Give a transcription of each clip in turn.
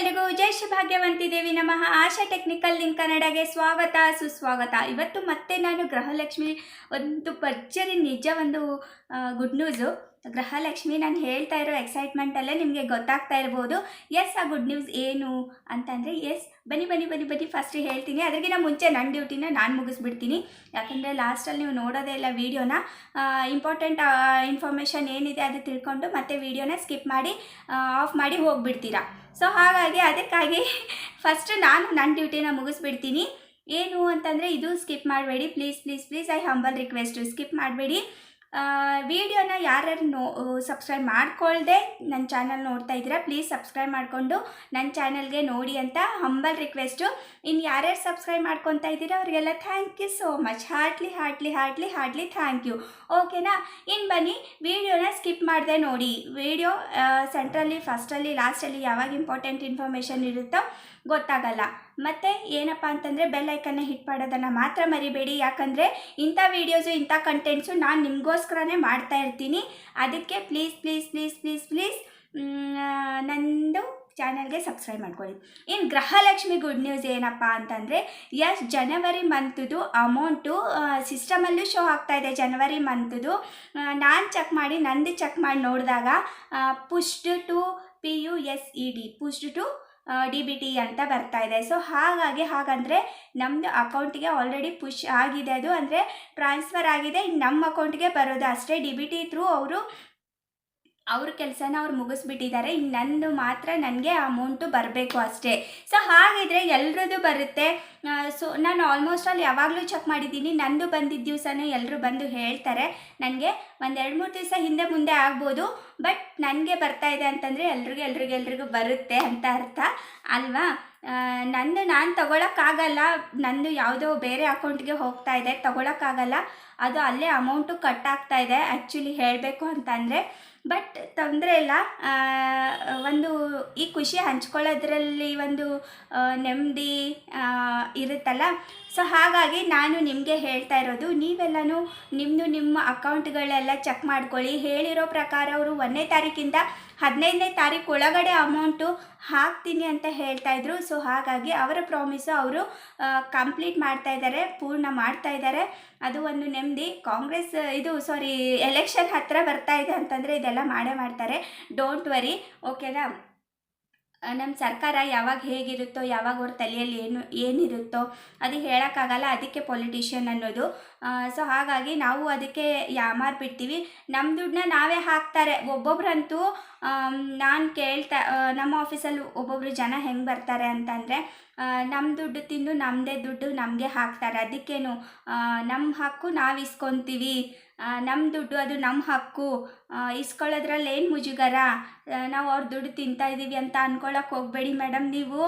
ಎಲ್ರಿಗೂ ಜೈ ಭಾಗ್ಯವಂತಿ ದೇವಿ ನಮಃ. ಆಶಾ technical link ಕನ್ನಡಗೆ ಸ್ವಾಗತ, ಸುಸ್ವಾಗತ. ಇವತ್ತು ಮತ್ತೆ ನಾನು ಗೃಹಲಕ್ಷ್ಮಿ ಒಂದು ಭರ್ಜರಿ ನಿಜ ಒಂದು ಗುಡ್ ನ್ಯೂಸು ಗೃಹಲಕ್ಷ್ಮಿ, ನಾನು ಹೇಳ್ತಾ ಇರೋ ಎಕ್ಸೈಟ್ಮೆಂಟಲ್ಲೇ ನಿಮಗೆ ಗೊತ್ತಾಗ್ತಾ ಇರ್ಬೋದು. ಎಸ್ ಆ ಗುಡ್ ನ್ಯೂಸ್ ಏನು ಅಂತಂದರೆ ಎಸ್ ಬನ್ನಿ ಬನ್ನಿ ಬನ್ನಿ ಬನ್ನಿ ಫಸ್ಟ್ ಹೇಳ್ತೀನಿ. ಅದಕ್ಕಿಂತ ಮುಂಚೆ ನನ್ನ ಡ್ಯೂಟಿನ ನಾನು ಮುಗಿಸ್ಬಿಡ್ತೀನಿ. ಯಾಕಂದರೆ ಲಾಸ್ಟಲ್ಲಿ ನೀವು ನೋಡೋದೇ ಇಲ್ಲ ವೀಡಿಯೋನ ಇಂಪಾರ್ಟೆಂಟ್ ಇನ್ಫಾರ್ಮೇಷನ್ ಏನಿದೆ ಅದು ತಿಳ್ಕೊಂಡು ಮತ್ತೆ ವೀಡಿಯೋನ ಸ್ಕಿಪ್ ಮಾಡಿ ಆಫ್ ಮಾಡಿ ಹೋಗಿಬಿಡ್ತೀರಾ. ಸೊ ಹಾಗಾಗಿ ಅದಕ್ಕಾಗಿ ಫಸ್ಟ್ ನಾನು ನನ್ನ ಡ್ಯೂಟಿನ ಮುಗಿಸ್ಬಿಡ್ತೀನಿ. ಏನು ಅಂತಂದರೆ ಇದು ಸ್ಕಿಪ್ ಮಾಡಬೇಡಿ. Please please please I humble request skip ಮಾಡಬೇಡಿ. ವಿಡಿಯೋನ ಯಾರ್ಯಾರು ನೋ ಸಬ್ಸ್ಕ್ರೈಬ್ ಮಾಡ್ಕೊಳ್ಳದೆ ನನ್ನ ಚಾನಲ್ ನೋಡ್ತಾ ಇದ್ದೀರಾ ಪ್ಲೀಸ್ ಸಬ್ಸ್ಕ್ರೈಬ್ ಮಾಡಿಕೊಂಡು ನನ್ನ ಚಾನಲ್ಗೆ ನೋಡಿ ಅಂತ ಹಂಬಲ್ ರಿಕ್ವೆಸ್ಟು ಇನ್ನು ಯಾರ್ಯಾರು ಸಬ್ಸ್ಕ್ರೈಬ್ ಮಾಡ್ಕೊತಾ ಇದ್ದೀರಾ, ಅವರಿಗೆಲ್ಲ thank you so much heartly heartly heartly heartly thank you ಓಕೆನಾ ಇನ್ನು ಬನ್ನಿ, ವಿಡಿಯೋನ ಸ್ಕಿಪ್ ಮಾಡಿದೆ ನೋಡಿ. ವಿಡಿಯೋ ಸೆಂಟ್ರಲ್ಲಿ ಫಸ್ಟಲ್ಲಿ ಲಾಸ್ಟಲ್ಲಿ ಯಾವಾಗ ಇಂಪಾರ್ಟೆಂಟ್ ಇನ್ಫಾರ್ಮೇಷನ್ ಇರುತ್ತೋ ಗೊತ್ತಾಗಲ್ಲ. ಮತ್ತು ಏನಪ್ಪ ಅಂತಂದರೆ ಬೆಲ್ಲೈಕನ್ನ ಹಿಟ್ ಮಾಡೋದನ್ನು ಮಾತ್ರ ಮರಿಬೇಡಿ. ಯಾಕಂದರೆ ಇಂಥ ವೀಡಿಯೋಸು ಇಂಥ ಕಂಟೆಂಟ್ಸು ನಾನು ನಿಮಗೋಸ್ಕರನೇ ಮಾಡ್ತಾ ಇರ್ತೀನಿ. ಅದಕ್ಕೆ please please please please please ನಂದು ಚಾನಲ್ಗೆ ಸಬ್ಸ್ಕ್ರೈಬ್ ಮಾಡ್ಕೊಳ್ಳಿ. ಇನ್ನು ಗೃಹಲಕ್ಷ್ಮಿ ಗುಡ್ ನ್ಯೂಸ್ ಏನಪ್ಪ ಅಂತಂದರೆ ಎಸ್ ಜನವರಿ ಮಂತದು ಅಮೌಂಟು ಸಿಸ್ಟಮಲ್ಲೂ ಶೋ ಆಗ್ತಾ ಇದೆ ಜನವರಿ ಮಂತದು ನಾನು ಚೆಕ್ ಮಾಡಿ, ನಂದು ಚೆಕ್ ಮಾಡಿ ನೋಡಿದಾಗ pushed to P U S E D pushed to D B T ಅಂತ ಬರ್ತಾ ಇದೆ. ಸೊ ಹಾಗಾಗಿ ಹಾಗಂದರೆ ನಮ್ಮದು ಅಕೌಂಟಿಗೆ ಆಲ್ರೆಡಿ ಪುಷ್ ಆಗಿದೆ ಅದು. ಅಂದರೆ ಟ್ರಾನ್ಸ್ಫರ್ ಆಗಿದೆ. ನಮ್ಮ ಅಕೌಂಟಿಗೆ ಬರೋದು ಅಷ್ಟೇ. ಡಿ ಬಿ ಟಿ ಥ್ರೂ ಅವರು ಅವ್ರ ಕೆಲಸನ ಅವ್ರು ಮುಗಿಸ್ಬಿಟ್ಟಿದ್ದಾರೆ. ಇನ್ನು ನಂದು ಮಾತ್ರ ನನಗೆ ಅಮೌಂಟು ಬರಬೇಕು ಅಷ್ಟೇ. ಸೊ ಹಾಗಿದ್ರೆ ಎಲ್ರದ್ದು ಬರುತ್ತೆ. ಸೊ ನಾನು ಆಲ್ಮೋಸ್ಟ್ ಅಲ್ಲಿ ಯಾವಾಗಲೂ ಚೆಕ್ ಮಾಡಿದ್ದೀನಿ. ನಂದು ಬಂದಿದ್ದ ದಿವಸನೂ ಎಲ್ಲರೂ ಬಂದು ಹೇಳ್ತಾರೆ. ನನಗೆ ಒಂದು ಎರಡು ಮೂರು ದಿವಸ ಹಿಂದೆ ಮುಂದೆ ಆಗ್ಬೋದು. ಬಟ್ ನನಗೆ ಬರ್ತಾ ಇದೆ ಅಂತಂದರೆ ಎಲ್ರಿಗೂ ಎಲ್ರಿಗೂ ಎಲ್ರಿಗೂ ಬರುತ್ತೆ ಅಂತ ಅರ್ಥ. ಅಲ್ವಾ? ನಂದು ನಾನು ತಗೊಳಕ್ಕಾಗಲ್ಲ, ನಂದು ಯಾವುದೋ ಬೇರೆ ಅಕೌಂಟ್ಗೆ ಹೋಗ್ತಾ ಇದೆ, ತಗೊಳಕ್ಕಾಗಲ್ಲ. ಅದು ಅಲ್ಲೇ ಅಮೌಂಟು ಕಟ್ ಆಗ್ತಾ ಇದೆ ಆ್ಯಕ್ಚುಲಿ ಹೇಳಬೇಕು ಅಂತಂದರೆ. ಬಟ್ ತೊಂದರೆ ಇಲ್ಲ. ಒಂದು ಈ ಖುಷಿ ಹಂಚ್ಕೊಳ್ಳೋದ್ರಲ್ಲಿ ಒಂದು ನೆಮ್ಮದಿ ಇರುತ್ತಲ್ಲ. ಸೊ ಹಾಗಾಗಿ ನಾನು ನಿಮಗೆ ಹೇಳ್ತಾ ಇರೋದು, ನೀವೆಲ್ಲನೂ ನಿಮ್ಮದು ನಿಮ್ಮ ಅಕೌಂಟ್ಗಳೆಲ್ಲ ಚೆಕ್ ಮಾಡ್ಕೊಳ್ಳಿ. ಹೇಳಿರೋ ಪ್ರಕಾರ ಅವರು ಒಂದನೇ ತಾರೀಕಿಂದ ಹದಿನೈದನೇ ತಾರೀಕು ಒಳಗಡೆ ಅಮೌಂಟು ಹಾಕ್ತೀನಿ ಅಂತ ಹೇಳ್ತಾ ಇದ್ರು. ಸೊ ಹಾಗಾಗಿ ಅವರ ಪ್ರಾಮಿಸು ಅವರು ಕಂಪ್ಲೀಟ್ ಮಾಡ್ತಾ ಇದ್ದಾರೆ ಪೂರ್ಣ ಮಾಡ್ತಾ ಇದ್ದಾರೆ ಅದು ಒಂದು ನೆಮ್ಮದಿ. ಕಾಂಗ್ರೆಸ್, ಇದು ಸಾರಿ ಎಲೆಕ್ಷನ್ ಹತ್ತಿರ ಬರ್ತಾ ಇದೆ ಅಂತಂದರೆ ಇದೆಲ್ಲ ಮಾಡೇ ಮಾಡ್ತಾರೆ. ಡೋಂಟ್ ವರಿ ಓಕೆನಾ ನಮ್ಮ ಸರ್ಕಾರ ಯಾವಾಗ ಹೇಗಿರುತ್ತೋ, ಯಾವಾಗ ಅವ್ರ ತಲೆಯಲ್ಲಿ ಏನು, ಏನಿರುತ್ತೋ ಅದು ಹೇಳೋಕ್ಕಾಗಲ್ಲ, ಅದಕ್ಕೆ ಪೊಲಿಟಿಷಿಯನ್ ಅನ್ನೋದು. ಸೊ ಹಾಗಾಗಿ ನಾವು ಅದಕ್ಕೆ ಯಾಮಾರ್ ಬಿಡ್ತೀವಿ. ನಮ್ಮ ದುಡ್ಡನ್ನ ನಾವೇ ಹಾಕ್ತಾರೆ. ಒಬ್ಬೊಬ್ರಂತೂ ನಾನು ಕೇಳ್ತಾ ನಮ್ಮ ಆಫೀಸಲ್ಲಿ ಒಬ್ಬೊಬ್ರು ಜನ ಹೆಂಗೆ ಬರ್ತಾರೆ ಅಂತಂದರೆ ನಮ್ಮ ದುಡ್ಡು ತಿಂದು ನಮ್ಮದೇ ದುಡ್ಡು ನಮಗೆ ಹಾಕ್ತಾರೆ. ಅದಕ್ಕೇನು ನಮ್ಮ ಹಕ್ಕು ನಾವು ಇಸ್ಕೊತೀವಿ. ನಮ್ಮ ದುಡ್ಡು ಅದು ನಮ್ಮ ಹಕ್ಕು. ಇಸ್ಕೊಳ್ಳೋದ್ರಲ್ಲಿ ಏನು ಮುಜುಗರ? ನಾವು ಅವ್ರ ದುಡ್ಡು ತಿಂತಾ ಇದ್ದೀವಿ ಅಂತ ಅನ್ಕೊಳಕ್ಕೆ ಹೋಗಬೇಡಿ ಮೇಡಮ್. ನೀವು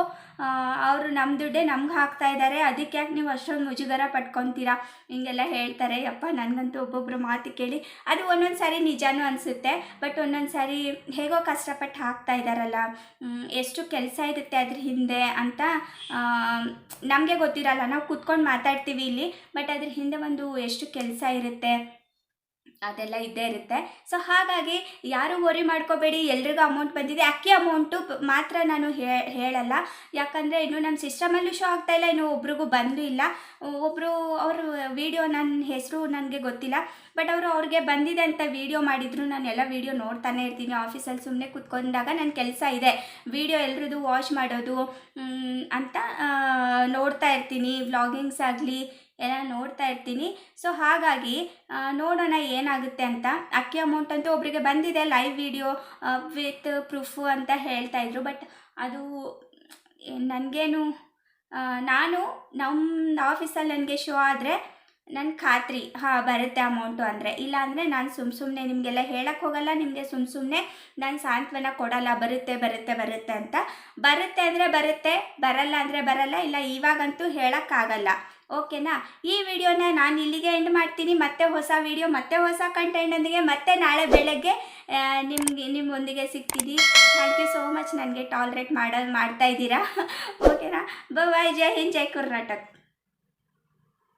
ಅವರು ನಮ್ಮ ದುಡ್ಡೇ ನಮ್ಗೆ ಹಾಕ್ತಾ ಇದ್ದಾರೆ ಅದಕ್ಕೆ ಯಾಕೆ ನೀವು ಅಷ್ಟೊಂದು ಮುಜುಗರ ಪಟ್ಕೊತೀರಾ? ಹಿಂಗೆಲ್ಲ ಹೇಳ್ತಾರೆ. ಯಪ್ಪ, ನನಗಂತೂ ಒಬ್ಬೊಬ್ಬರು ಮಾತು ಕೇಳಿ ಅದು ಒಂದೊಂದು ಸಾರಿ ನಿಜಾನೂ ಅನಿಸುತ್ತೆ. ಬಟ್ ಒಂದೊಂದು ಸಾರಿ ಹೇಗೋ ಕಷ್ಟಪಟ್ಟು ಹಾಕ್ತಾ ಇದ್ದಾರಲ್ಲ ಎಷ್ಟು ಕೆಲಸ ಇರುತ್ತೆ ಅದ್ರ ಹಿಂದೆ ಅಂತ ನಮಗೆ ಗೊತ್ತಿರಲ್ಲ. ನಾವು ಕೂತ್ಕೊಂಡು ಮಾತಾಡ್ತೀವಿ ಇಲ್ಲಿ. ಬಟ್ ಅದ್ರ ಹಿಂದೆ ಒಂದು ಎಷ್ಟು ಕೆಲಸ ಇರುತ್ತೆ. ಅದೆಲ್ಲ ಇದ್ದೇ ಇರುತ್ತೆ. ಸೊ ಹಾಗಾಗಿ ಯಾರು ವರಿ ಮಾಡ್ಕೋಬೇಡಿ, ಎಲ್ರಿಗೂ ಅಮೌಂಟ್ ಬಂದಿದೆ. ಅಕ್ಕಿ ಅಮೌಂಟು ಮಾತ್ರ ನಾನು ಹೇಳಲ್ಲ. ಯಾಕಂದರೆ ಇನ್ನು ನಮ್ಮ ಸಿಸ್ಟಮಲ್ಲೂ ಶೋ ಆಗ್ತಾ ಇಲ್ಲ, ಇನ್ನು ಒಬ್ರಿಗೂ ಬಂದೂ ಇಲ್ಲ. ಒಬ್ಬರು ಅವರು ವೀಡಿಯೋ ನನ್ನ ಹೆಸರು ನನಗೆ ಗೊತ್ತಿಲ್ಲ. ಬಟ್ ಅವರು ಅವ್ರಿಗೆ ಬಂದಿದೆ ಅಂತ ವೀಡಿಯೋ ಮಾಡಿದ್ರು. ನಾನು ಎಲ್ಲ ವೀಡಿಯೋ ನೋಡ್ತಾನೆ ಇರ್ತೀನಿ. ಆಫೀಸಲ್ಲಿ ಸುಮ್ಮನೆ ಕೂತ್ಕೊಂಡಾಗ ನನ್ನ ಕೆಲಸ ಇದೆ. ವೀಡಿಯೋ ಎಲ್ರದ್ದು ವಾಶ್ ಮಾಡೋದು ಅಂತ ನೋಡ್ತಾ ಇರ್ತೀನಿ. ವ್ಲಾಗಿಂಗ್ಸ್ ಆಗಲಿ ಎಲ್ಲ ನೋಡ್ತಾ ಇರ್ತೀನಿ. ಸೊ ಹಾಗಾಗಿ ನೋಡೋಣ ಏನಾಗುತ್ತೆ ಅಂತ. ಅಕ್ಕಿ ಅಮೌಂಟ್ ಅಂತೂ ಒಬ್ಬರಿಗೆ ಬಂದಿದೆ ಲೈವ್ ವಿಡಿಯೋ ವಿತ್ ಪ್ರೂಫು ಅಂತ ಹೇಳ್ತಾ ಇದ್ರು. ಬಟ್ ಅದು, ನನಗೇನು ನಾನು ನಮ್ಮ ಆಫೀಸಲ್ಲಿ ನನಗೆ ಶೋ ಆದರೆ ನನ್ನ ಖಾತ್ರಿ, ಹಾಂ, ಬರುತ್ತೆ ಅಮೌಂಟು ಅಂದರೆ. ಇಲ್ಲಾಂದರೆ ನಾನು ಸುಮ್ಮ ಸುಮ್ಮನೆ ನಿಮಗೆಲ್ಲ ಹೇಳಕ್ಕೆ ಹೋಗಲ್ಲ, ನಿಮಗೆ ಸುಮ್ಮ ಸುಮ್ಮನೆ ನಾನು ಸಾಂತ್ವನ ಕೊಡಲ್ಲ, ಬರುತ್ತೆ ಬರುತ್ತೆ ಬರುತ್ತೆ ಅಂತ. ಬರುತ್ತೆ ಅಂದರೆ ಬರುತ್ತೆ, ಬರಲ್ಲ ಅಂದರೆ ಬರಲ್ಲ, ಇಲ್ಲ ಇವಾಗಂತೂ ಹೇಳೋಕ್ಕಾಗಲ್ಲ ಓಕೆನಾ? ಈ ವಿಡಿಯೋನ ನಾನು ಇಲ್ಲಿಗೆ ಎಂಡ್ ಮಾಡ್ತೀನಿ. ಮತ್ತೆ ಹೊಸ ವಿಡಿಯೋ, ಮತ್ತೆ ಹೊಸ ಕಂಟೆಂಟೊಂದಿಗೆ ಮತ್ತೆ ನಾಳೆ ಬೆಳಗ್ಗೆ ನಿಮಗೆ, ನಿಮ್ಮೊಂದಿಗೆ ಸಿಗ್ತೀನಿ. ಥ್ಯಾಂಕ್ ಯು ಸೋ ಮಚ್ ನನಗೆ ಟಾಲ್ರೇಟ್ ಮಾಡೋದು ಮಾಡ್ತಾ ಇದ್ದೀರಾ? ಓಕೆನಾ? ಬಾಯ್ ಜೈ ಹಿಂದ್, ಜೈ ಕರ್ನಾಟಕ.